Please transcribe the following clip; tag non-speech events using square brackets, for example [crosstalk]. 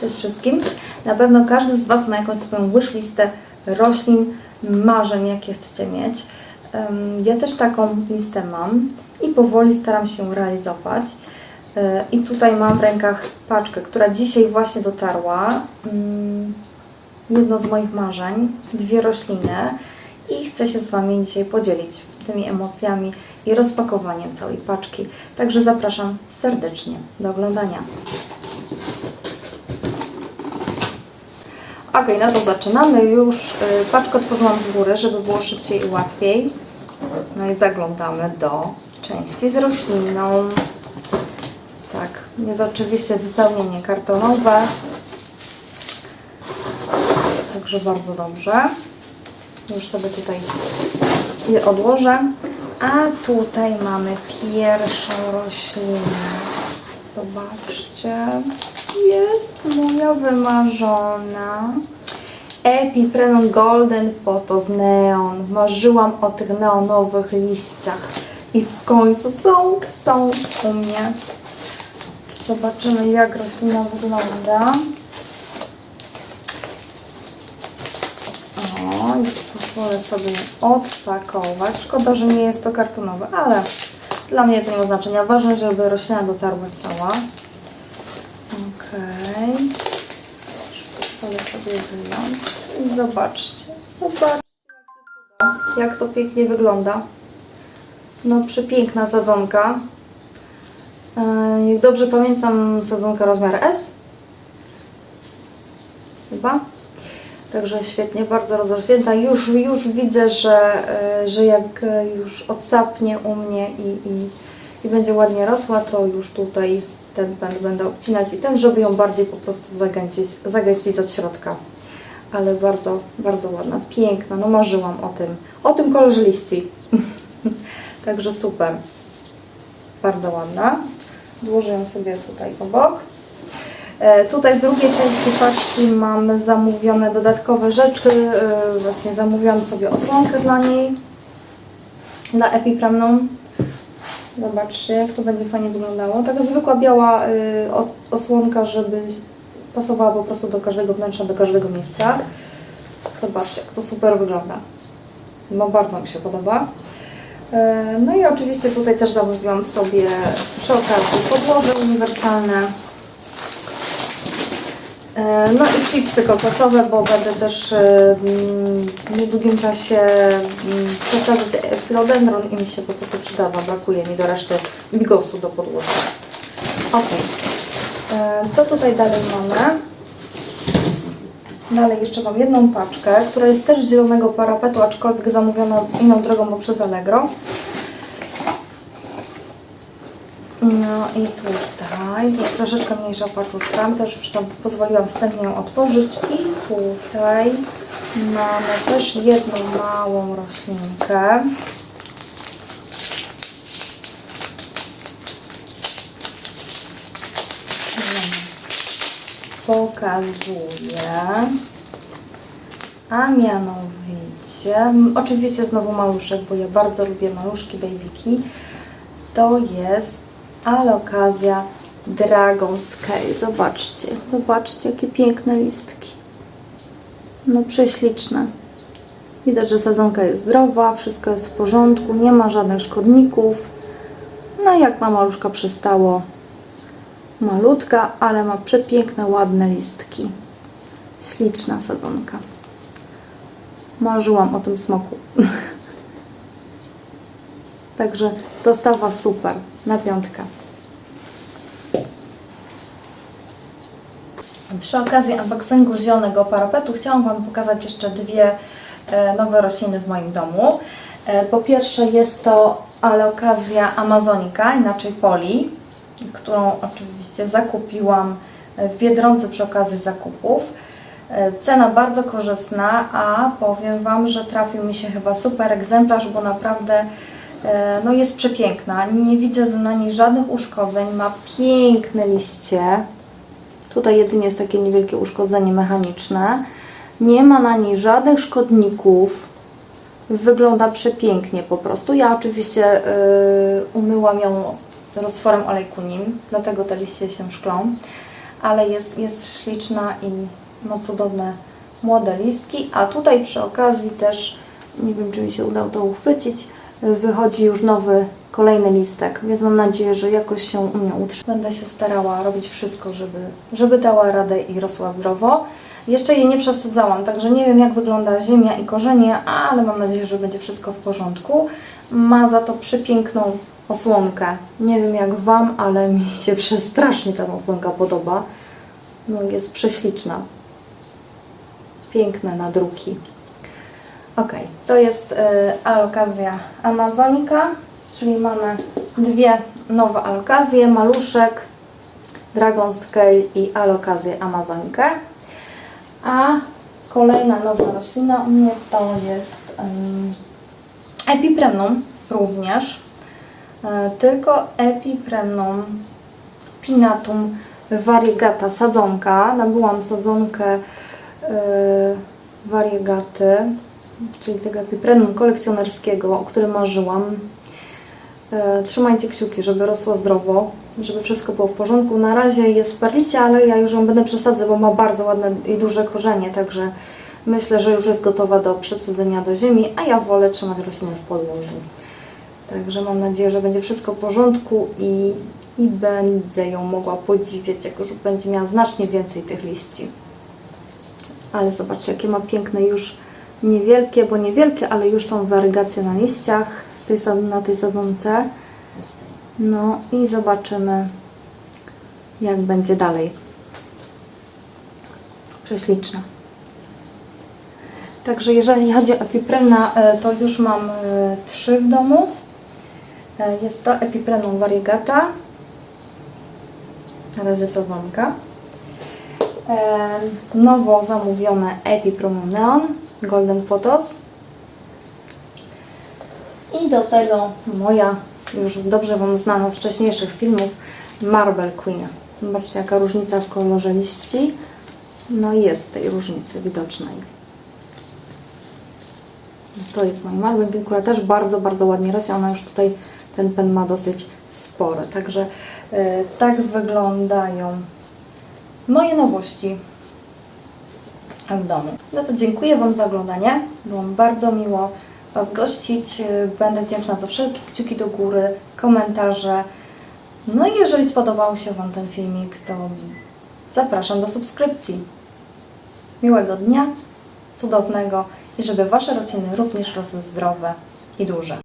Cześć wszystkim. Na pewno każdy z Was ma jakąś swoją wishlistę roślin, marzeń, jakie chcecie mieć. Ja też taką listę mam i powoli staram się realizować. E, I tutaj mam w rękach paczkę, która dzisiaj właśnie dotarła. Mm, Jedno z moich marzeń, dwie rośliny i chcę się z Wami dzisiaj podzielić tymi emocjami i rozpakowaniem całej paczki. Także zapraszam serdecznie do oglądania. Ok, no to zaczynamy. Już y, paczkę otworzyłam z góry, żeby było szybciej i łatwiej. No i zaglądamy do części z rośliną. Tak, jest oczywiście wypełnienie kartonowe. Także bardzo dobrze. Już sobie tutaj je odłożę. A tutaj mamy pierwszą roślinę. Zobaczcie. Jest moja wymarzona. Epiprenon Golden Photos Neon. Marzyłam o tych neonowych liściach. I w końcu są, są u mnie. Zobaczymy jak roślina wygląda. O, pozwolę sobie odpakować. Szkoda, że nie jest to kartonowe, ale dla mnie to nie ma znaczenia. Ważne, żeby roślina dotarła cała. Pozwolę sobie zobaczcie. Zobaczcie, jak to pięknie wygląda. No, przepiękna sadzonka. E, Jak dobrze pamiętam, sadzonka rozmiar S. Chyba. Także świetnie, bardzo rozrośnięta. Już, już widzę, że, e, że jak e, już odsapnie u mnie i, i, i będzie ładnie rosła, to już tutaj ten pęd będę obcinać i ten, żeby ją bardziej po prostu zagęścić, zagęścić od środka. Ale bardzo, bardzo ładna, piękna. No marzyłam o tym, o tym kolorze liści. [laughs] Także super. Bardzo ładna. Włożę ją sobie tutaj obok. E, Tutaj w drugiej części paczki mamy zamówione dodatkowe rzeczy. E, Właśnie zamówiłam sobie osłonkę dla niej. Dla Epipramną. Zobaczcie, jak to będzie fajnie wyglądało. Taka zwykła biała y, os- osłonka, żeby pasowała po prostu do każdego wnętrza, do każdego miejsca. Zobaczcie, jak to super wygląda. No bardzo mi się podoba. E, No i oczywiście tutaj też zamówiłam sobie przy okazji podłoże uniwersalne. E, No i chipsy kokosowe, bo będę też e, w niedługim czasie mm, przesadzać filodendron i mi się po prostu przydawa. Brakuje mi do reszty bigosu do podłoża. Ok. E, Co tutaj dalej mamy? Dalej jeszcze mam jedną paczkę, która jest też z zielonego parapetu, aczkolwiek zamówiona inną drogą, bo przez Allegro. No i tutaj, jest troszeczkę mniejsza paczuszka, też już sobie pozwoliłam wstępnie ją otworzyć i tutaj mamy też jedną małą roślinkę. Pokazuję. A mianowicie, oczywiście znowu maluszek, bo ja bardzo lubię maluszki, babyki. To jest alokazja Dragon Scale. Zobaczcie, zobaczcie jakie piękne listki. No prześliczne. Widać, że sadzonka jest zdrowa, wszystko jest w porządku, nie ma żadnych szkodników. No jak na maluszka przystało, malutka, ale ma przepiękne, ładne listki. Śliczna sadzonka. Marzyłam o tym smoku. [laughs] Także dostawa super, na piątkę. Przy okazji unboxingu zielonego parapetu chciałam Wam pokazać jeszcze dwie e, nowe rośliny w moim domu. E, Po pierwsze jest to alokazja amazonika, inaczej poli, którą oczywiście zakupiłam w Biedronce przy okazji zakupów. E, Cena bardzo korzystna, a powiem Wam, że trafił mi się chyba super egzemplarz, bo naprawdę no jest przepiękna. Nie widzę na niej żadnych uszkodzeń, ma piękne liście. Tutaj jedynie jest takie niewielkie uszkodzenie mechaniczne. Nie ma na niej żadnych szkodników. Wygląda przepięknie po prostu. Ja oczywiście y, umyłam ją roztworem olejku nim, dlatego te liście się szklą. ale jest, jest śliczna i ma cudowne młode listki. A tutaj przy okazji też, nie wiem czy mi się udało to uchwycić, wychodzi już nowy, kolejny listek, więc mam nadzieję, że jakoś się u mnie utrzyma. Będę się starała robić wszystko, żeby, żeby dała radę i rosła zdrowo. Jeszcze jej nie przesadzałam, także nie wiem jak wygląda ziemia i korzenie, ale mam nadzieję, że będzie wszystko w porządku. Ma za to przepiękną osłonkę. Nie wiem jak Wam, ale mi się przestrasznie ta osłonka podoba. No jest prześliczna. Piękne nadruki. Ok, to jest y, alokazja Amazonika, czyli mamy dwie nowe alokazje, maluszek, Dragon Scale i alokazję Amazonikę. A kolejna nowa roślina u mnie to jest um, Epipremnum również, e, tylko Epipremnum pinatum variegata sadzonka. Nabyłam sadzonkę e, variegaty, czyli tego Epipremnum kolekcjonerskiego, o którym marzyłam. E, Trzymajcie kciuki, żeby rosła zdrowo, żeby wszystko było w porządku. Na razie jest w perlicie, ale ja już ją będę przesadzać, bo ma bardzo ładne i duże korzenie, także myślę, że już jest gotowa do przesadzenia do ziemi, a ja wolę trzymać rośliny w podłożu. Także mam nadzieję, że będzie wszystko w porządku i, i będę ją mogła podziwiać, jak już będzie miała znacznie więcej tych liści. Ale zobaczcie, jakie ma piękne już niewielkie, bo niewielkie, ale już są warygacje na liściach z tej, na tej sadonce. No i zobaczymy, jak będzie dalej. Prześliczna. Także jeżeli chodzi o epipremna, e, to już mam e, trzy w domu. E, Jest to epipremnum variegata. Na razie sadzonka. Nowo zamówione epipremnum neon golden photos. I do tego moja już dobrze Wam znana z wcześniejszych filmów Marble Queen. Zobaczcie jaka różnica w kolorze liści. No jest tej różnicy widocznej. To jest moja Marble Queen, która też bardzo, bardzo ładnie rośnie. Ona już tutaj, ten pen ma dosyć spory. Także e, tak wyglądają moje nowości w domu. No to dziękuję Wam za oglądanie. Było mi bardzo miło Was gościć. Będę wdzięczna za wszelkie kciuki do góry, komentarze. No i jeżeli spodobał się Wam ten filmik, to zapraszam do subskrypcji. Miłego dnia, cudownego i żeby Wasze rośliny również rosły zdrowe i duże.